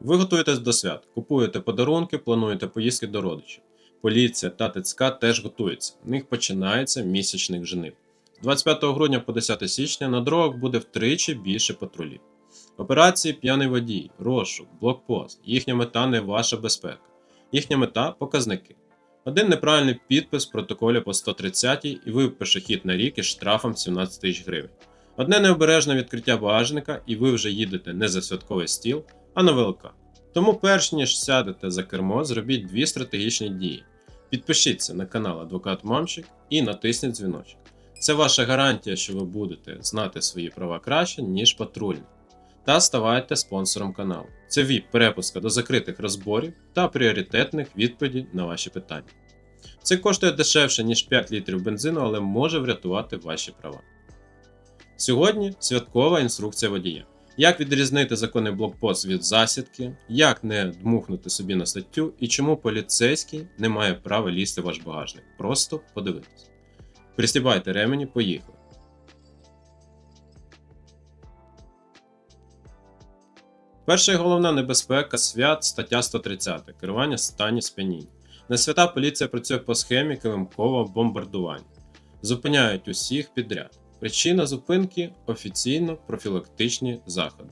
Ви готуєтесь до свят, купуєте подарунки, плануєте поїздки до родичів. Поліція та ТЦК теж готуються. В них починається місячник женив. З 25 грудня по 10 січня на дорогах буде втричі більше патрулів. Операції п'яний водій, розшук, блокпост. Їхня мета не ваша безпека. Їхня мета показники. Один неправильний підпис в протоколі по 130 і ви пешехід на рік із штрафом 17 тисяч гривень. Одне необережне відкриття багажника, і ви вже їдете не за святковий стіл, а на ВЛК. Тому, перш ніж сядете за кермо, зробіть дві стратегічні дії. Підпишіться на канал Адвокат Мамчик і натисніть дзвіночок. Це ваша гарантія, що ви будете знати свої права краще, ніж патрульні. Та ставайте спонсором каналу. Це віп перепуска до закритих розборів та пріоритетних відповідей на ваші питання. Це коштує дешевше, ніж 5 літрів бензину, але може врятувати ваші права. Сьогодні святкова інструкція водія. Як відрізнити законний блокпост від засідки, як не дмухнути собі на статтю і чому поліцейський не має права лізти в ваш багажник. Просто подивитись. Пристібайте ремені, поїхали. Перша і головна небезпека свят стаття 130 керування стані сп'яніння. На свята поліція працює по схемі килимкового бомбардування. Зупиняють усіх підряд. Причина зупинки офіційно профілактичні заходи.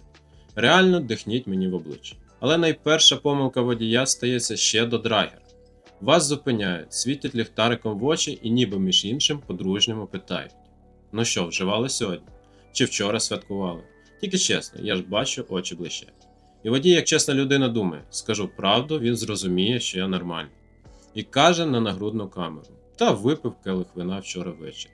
Реально дихніть мені в обличчя. Але найперша помилка водія стається ще до драгера. Вас зупиняють, світять ліхтариком в очі і ніби між іншим по-дружньому питають: Ну що, вживали сьогодні? Чи вчора святкували? Тільки чесно, я ж бачу, очі блищать. І водій, як чесна людина, думає: скажу правду, він зрозуміє, що я нормальний. І каже на нагрудну камеру: Та випив келих вина вчора ввечері.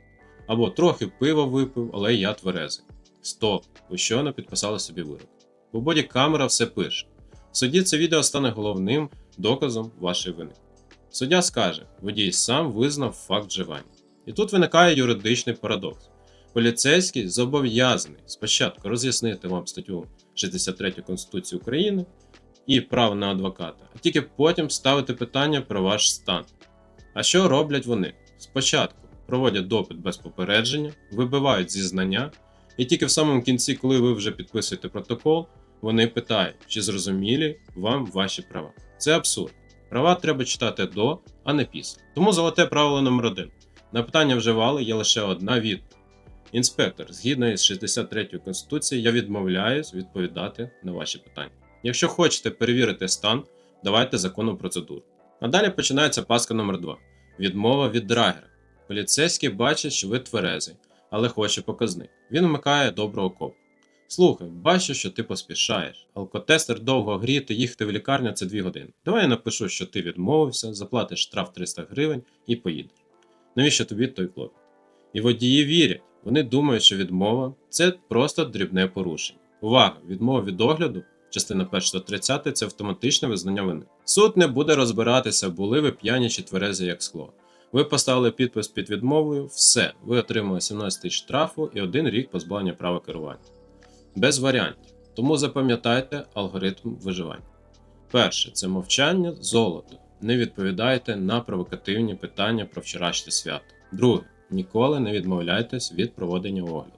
Або трохи пива випив, але я тверезий. Стоп, ви щойно підписали собі вирок. У боді камера все пише. В суді це відео стане головним доказом вашої вини. Суддя скаже, водій сам визнав факт вживання. І тут виникає юридичний парадокс. Поліцейський зобов'язаний спочатку роз'яснити вам статтю 63 Конституції України і право на адвоката, а тільки потім ставити питання про ваш стан. А що роблять вони? Спочатку проводять допит без попередження, вибивають зізнання, і тільки в самому кінці, коли ви вже підписуєте протокол, вони питають, чи зрозумілі вам ваші права. Це абсурд. Права треба читати до, а не після. Тому золоте правило номер 1 На питання вживали є лише одна відповідь. Інспектор, згідно із 63 Конституції, я відмовляюсь відповідати на ваші питання. Якщо хочете перевірити стан, давайте законну процедуру. А далі починається паска номер 2 Відмова від драгера. Поліцейський бачить, що ви тверезий, але хоче показник. Він вмикає доброго копу. Слухай, бачу, що ти поспішаєш. Алкотестер довго гріти, їхати в лікарню це 2 години. Давай я напишу, що ти відмовився, заплатиш штраф 300 гривень і поїдеш. Навіщо тобі той клоп? І водії вірять, вони думають, що відмова це просто дрібне порушення. Увага! Відмова від огляду, частина 1 130 це автоматичне визнання вини. Суд не буде розбиратися, були ви п'яні чи тверезі як скло. Ви поставили підпис під відмовою, все, ви отримали 17 тисяч штрафу і один рік позбавлення права керування. Без варіантів. Тому запам'ятайте алгоритм виживання. Перше це мовчання золото. Не відповідайте на провокативні питання про вчорашнє свято. Друге, ніколи не відмовляйтесь від проводення огляду,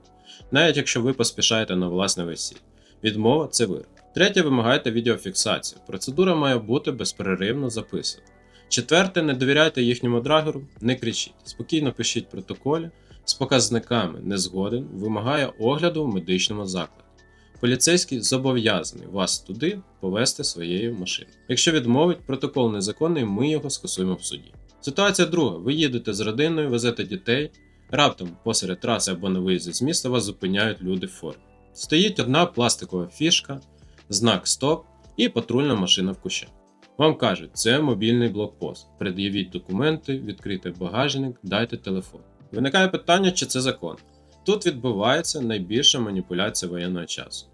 навіть якщо ви поспішаєте на власне весілля. Відмова це вирок. Третє, вимагайте відеофіксацію. Процедура має бути безперервно записана. Четверте, не довіряйте їхньому драгеру, не кричіть. Спокійно пишіть протоколі з показниками не згоден, вимагає огляду в медичному закладі. Поліцейський зобов'язаний вас туди повести своєю машиною. Якщо відмовить, протокол незаконний, ми його скасуємо в суді. Ситуація друга: ви їдете з родиною, везете дітей, раптом посеред траси або на виїзді з міста вас зупиняють люди в формі. Стоїть одна пластикова фішка, знак Стоп і патрульна машина в кущах. Вам кажуть, це мобільний блокпост. Пред'явіть документи, відкрийте багажник, дайте телефон. Виникає питання, чи це закон. Тут відбувається найбільша маніпуляція воєнного часу.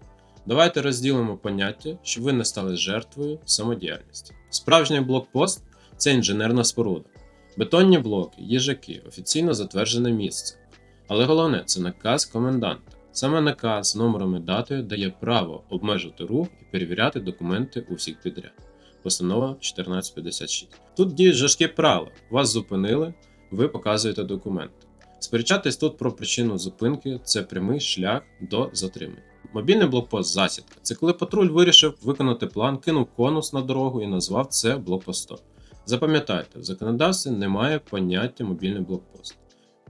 Давайте розділимо поняття, щоб ви не стали жертвою самодіяльності. Справжній блокпост це інженерна споруда. Бетонні блоки, їжаки, офіційно затверджене місце. Але головне це наказ коменданта. Саме наказ з номером і датою дає право обмежити рух і перевіряти документи у всіх підряд. Постанова 1456. Тут діють жорсткі правила. Вас зупинили, ви показуєте документи. Сперечатись тут про причину зупинки це прямий шлях до затримання. Мобільний блокпост засідка. Це коли патруль вирішив виконати план, кинув конус на дорогу і назвав це блокпостом. Запам'ятайте, в законодавстві немає поняття мобільний блокпост,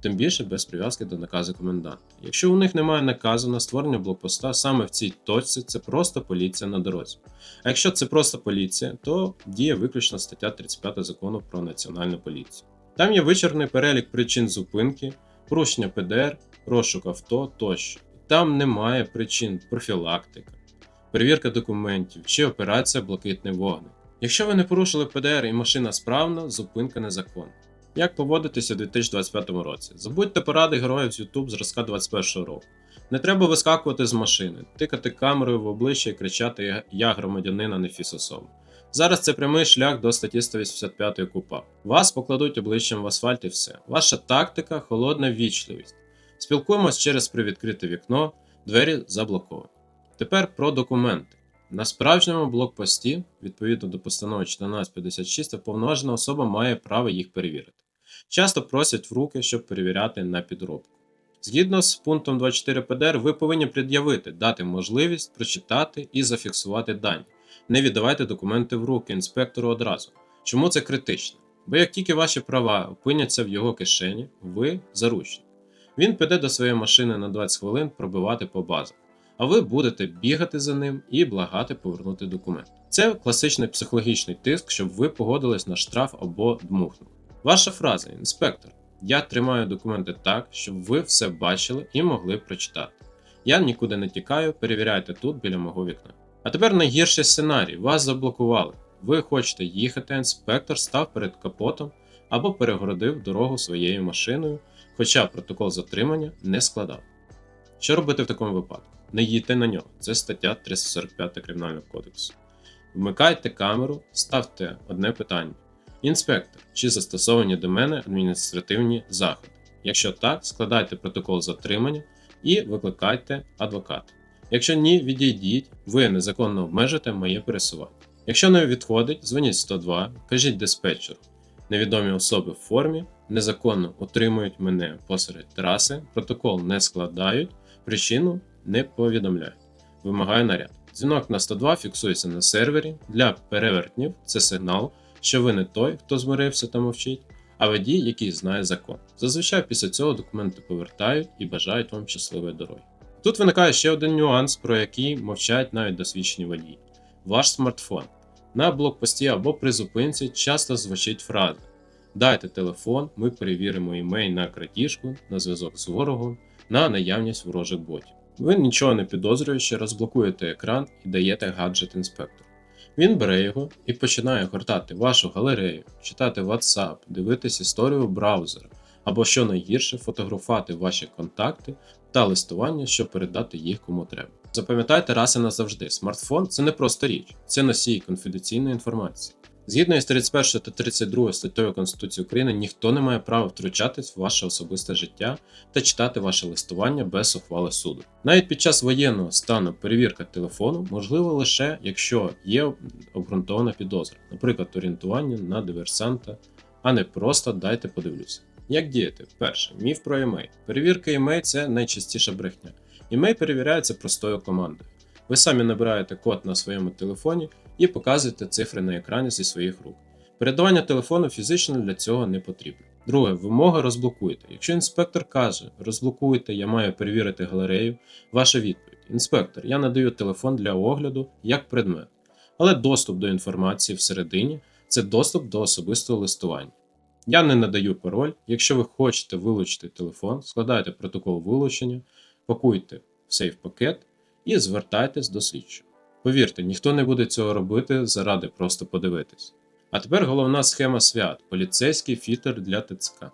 тим більше без прив'язки до наказу коменданта. Якщо у них немає наказу на створення блокпоста саме в цій точці, це просто поліція на дорозі. А якщо це просто поліція, то діє виключно стаття 35 закону про національну поліцію. Там є вичерпний перелік причин зупинки, порушення ПДР, розшук авто тощо. Там немає причин профілактика, перевірка документів чи операція блакитний вогник. Якщо ви не порушили ПДР і машина справна, зупинка незаконна. Як поводитися у 2025 році? Забудьте поради героїв з YouTube зразка 21 року. Не треба вискакувати з машини, тикати камерою в обличчя і кричати Я громадянин, а не фісособа. Зараз це прямий шлях до статті 185 КУПА. Вас покладуть обличчям в асфальт і все. Ваша тактика холодна ввічливість. Спілкуємось через привідкрите вікно, двері заблоковані. Тепер про документи. На справжньому блокпості, відповідно до постанови 1456, уповноважена особа має право їх перевірити. Часто просять в руки, щоб перевіряти на підробку. Згідно з пунктом 24 ПДР, ви повинні пред'явити, дати можливість прочитати і зафіксувати дані. Не віддавайте документи в руки інспектору одразу. Чому це критично? Бо як тільки ваші права опиняться в його кишені, ви заручник. Він піде до своєї машини на 20 хвилин пробивати по базах, а ви будете бігати за ним і благати повернути документ. Це класичний психологічний тиск, щоб ви погодились на штраф або дмухнули. Ваша фраза, інспектор. Я тримаю документи так, щоб ви все бачили і могли прочитати. Я нікуди не тікаю, перевіряйте тут біля мого вікна. А тепер найгірший сценарій: вас заблокували. Ви хочете їхати, інспектор став перед капотом або перегородив дорогу своєю машиною, хоча протокол затримання не складав. Що робити в такому випадку? Не їдьте на нього, це стаття 345 Кримінального кодексу. Вмикайте камеру, ставте одне питання. Інспектор, чи застосовані до мене адміністративні заходи? Якщо так, складайте протокол затримання і викликайте адвоката. Якщо ні, відійдіть, ви незаконно обмежите моє пересування. Якщо не відходить, дзвоніть 102, кажіть диспетчеру. Невідомі особи в формі незаконно утримують мене посеред траси, протокол не складають, причину не повідомляють. Вимагаю наряд. Дзвінок на 102 фіксується на сервері. Для перевертнів це сигнал, що ви не той, хто змирився та мовчить, а водій, який знає закон. Зазвичай після цього документи повертають і бажають вам щасливої дороги. Тут виникає ще один нюанс, про який мовчають навіть досвідчені водії: ваш смартфон. На блокпості або при зупинці часто звучить фраза: Дайте телефон, ми перевіримо імей на крадіжку, на зв'язок з ворогом, на наявність ворожих ботів. Ви нічого не підозрюючи, розблокуєте екран і даєте гаджет інспектору. Він бере його і починає гортати вашу галерею, читати WhatsApp, дивитись історію браузера, або що найгірше, фотографувати ваші контакти та листування, щоб передати їх кому треба. Запам'ятайте раз і назавжди, смартфон це не просто річ, це носій конфіденційної інформації. Згідно із 31 та 32 статтею Конституції України, ніхто не має права втручатись в ваше особисте життя та читати ваше листування без ухвали суду. Навіть під час воєнного стану перевірка телефону можлива лише якщо є обґрунтована підозра, наприклад, орієнтування на диверсанта, а не просто дайте подивлюся. Як діяти? Перше, міф про імей. Перевірка імей це найчастіша брехня. Імей перевіряється простою командою. Ви самі набираєте код на своєму телефоні і показуєте цифри на екрані зі своїх рук. Передавання телефону фізично для цього не потрібно. Друге, вимога розблокуйте. Якщо інспектор каже, розблокуйте, я маю перевірити галерею, ваша відповідь: Інспектор, я надаю телефон для огляду як предмет. Але доступ до інформації всередині це доступ до особистого листування. Я не надаю пароль. Якщо ви хочете вилучити телефон, складайте протокол вилучення, пакуйте в сейф пакет і звертайтесь до слідчого. Повірте, ніхто не буде цього робити заради просто подивитись. А тепер головна схема свят поліцейський фільтр для ТЦК.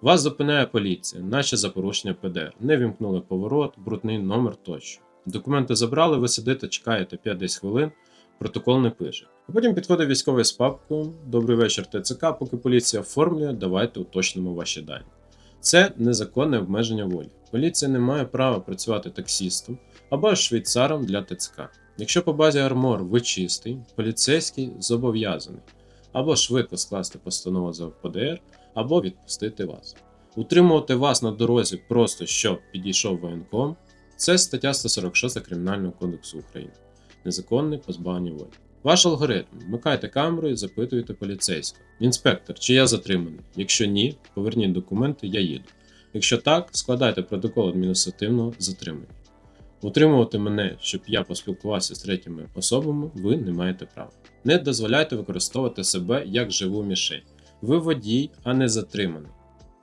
Вас зупиняє поліція, наче за порушення ПДР. Не вімкнули поворот, брудний номер тощо. Документи забрали, ви сидите, чекаєте 5-10 хвилин, протокол не пише. А потім підходить військовий з папкою Добрий вечір ТЦК, поки поліція оформлює, давайте уточнимо ваші дані. Це незаконне обмеження волі. Поліція не має права працювати таксістом або швейцаром для ТЦК. Якщо по базі Армор ви чистий, поліцейський зобов'язаний або швидко скласти постанову за ПДР, або відпустити вас. Утримувати вас на дорозі просто щоб підійшов воєнком Це стаття 146 Кримінального кодексу України. Незаконне позбавлення волі. Ваш алгоритм. Вмикайте камеру і запитуйте поліцейського. Інспектор, чи я затриманий? Якщо ні, поверніть документи, я їду. Якщо так, складайте протокол адміністративного затримання. Утримувати мене, щоб я поспілкувався з третіми особами, ви не маєте права. Не дозволяйте використовувати себе як живу мішень. Ви водій, а не затриманий.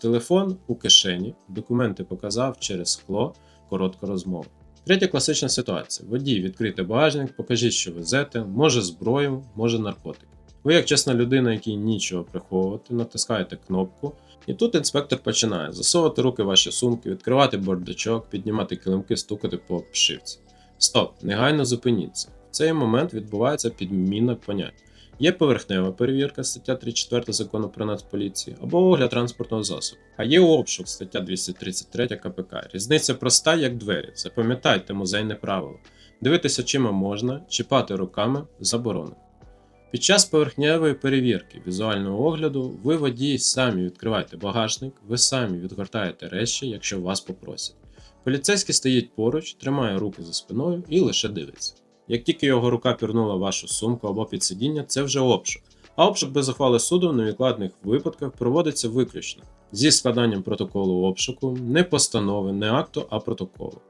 Телефон у кишені, документи показав через скло, коротка розмова. Третя класична ситуація. Водій, відкрийте багажник, покажіть, що везете, може зброю, може наркотики. Ви, як чесна людина, якій нічого приховувати, натискаєте кнопку, і тут інспектор починає засовувати руки ваші сумки, відкривати бардачок, піднімати килимки, стукати по обшивці. Стоп, негайно зупиніться. В цей момент відбувається підміна понять. Є поверхнева перевірка стаття 34 закону про Нацполіції або огляд транспортного засобу. А є обшук стаття 233 КПК. Різниця проста, як двері. Запам'ятайте музейне правило. Дивитися очима можна, чіпати руками заборонено. Під час поверхневої перевірки візуального огляду ви водії самі відкриваєте багажник, ви самі відгортаєте речі, якщо вас попросять. Поліцейський стоїть поруч, тримає руки за спиною і лише дивиться. Як тільки його рука пірнула вашу сумку або під сидіння, це вже обшук. А обшук без ухвали суду в невідкладних випадках проводиться виключно зі складанням протоколу обшуку, не постанови, не акту, а протоколу.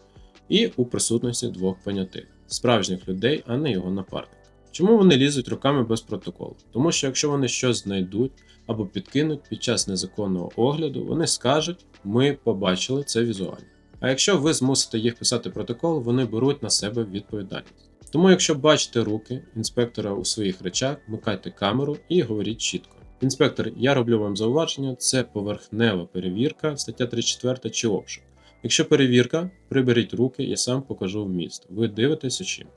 І у присутності двох понятих, справжніх людей, а не його напарника. Чому вони лізуть руками без протоколу? Тому що якщо вони щось знайдуть або підкинуть під час незаконного огляду, вони скажуть, ми побачили це візуально. А якщо ви змусите їх писати протокол, вони беруть на себе відповідальність. Тому, якщо бачите руки інспектора у своїх речах, вмикайте камеру і говоріть чітко. Інспектор, я роблю вам зауваження, це поверхнева перевірка, стаття 34 чи обшук. Якщо перевірка, приберіть руки, я сам покажу вміст. Ви дивитесь очима.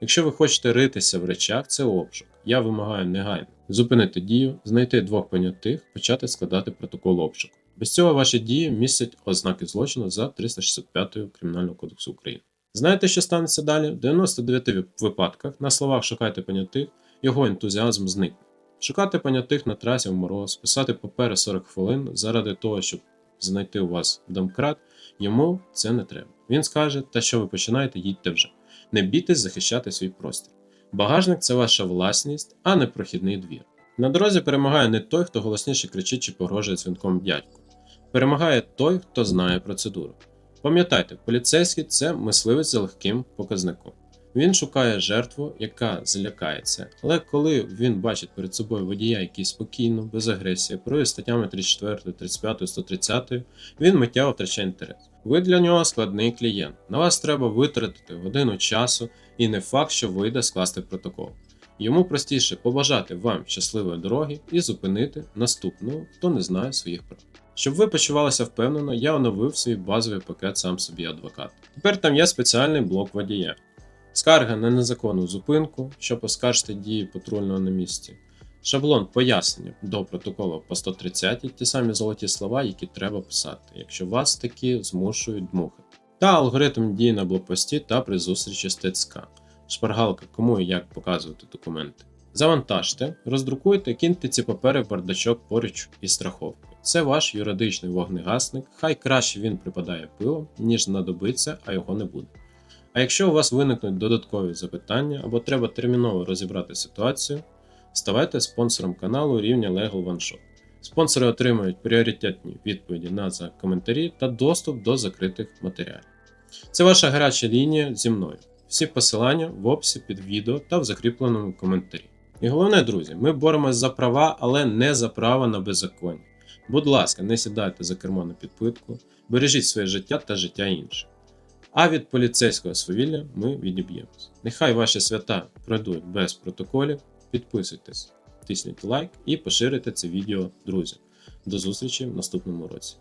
Якщо ви хочете ритися в речах, це обшук. Я вимагаю негайно зупинити дію, знайти двох понятих, почати складати протокол обшуку. Без цього ваші дії містять ознаки злочину за 365 Кримінального кодексу України. Знаєте, що станеться далі? В 99 випадках на словах шукайте понятих, його ентузіазм зникне. Шукати понятих на трасі в мороз, писати папери 40 хвилин заради того, щоб знайти у вас домкрат, йому це не треба. Він скаже, та що ви починаєте, їдьте вже. Не бійтесь захищати свій простір. Багажник це ваша власність, а не прохідний двір. На дорозі перемагає не той, хто голосніше кричить чи погрожує дзвінком дядьку. Перемагає той, хто знає процедуру. Пам'ятайте, поліцейський це мисливець за легким показником. Він шукає жертву, яка злякається, але коли він бачить перед собою водія, який спокійно, без агресії, керує статтями 34, 35, 130, він миттєво втрачає інтерес. Ви для нього складний клієнт. На вас треба витратити годину часу і не факт, що вийде скласти протокол. Йому простіше побажати вам щасливої дороги і зупинити наступного, хто не знає своїх прав. Щоб ви почувалися впевнено, я оновив свій базовий пакет сам собі адвокат. Тепер там є спеціальний блок водія. Скарга на незаконну зупинку, щоб оскаржити дії патрульного на місці. Шаблон пояснення до протоколу по 130 ті самі золоті слова, які треба писати, якщо вас такі змушують дмухати. Та алгоритм дії на блокпості та при зустрічі з ТЦК. Шпаргалка, кому і як показувати документи. Завантажте, роздрукуйте, киньте ці папери в бардачок поруч із страховкою. Це ваш юридичний вогнегасник, хай краще він припадає пилом, ніж знадобиться, а його не буде. А якщо у вас виникнуть додаткові запитання або треба терміново розібрати ситуацію, ставайте спонсором каналу рівня Legal One Shot. Спонсори отримують пріоритетні відповіді на за коментарі та доступ до закритих матеріалів. Це ваша гаряча лінія зі мною. Всі посилання в описі під відео та в закріпленому коментарі. І головне, друзі, ми боремось за права, але не за право на беззаконня. Будь ласка, не сідайте за кермо на підпитку, бережіть своє життя та життя інших. А від поліцейського свавілля ми відіб'ємось. Нехай ваші свята пройдуть без протоколів. Підписуйтесь, тисніть лайк і поширюйте це відео друзям. До зустрічі в наступному році.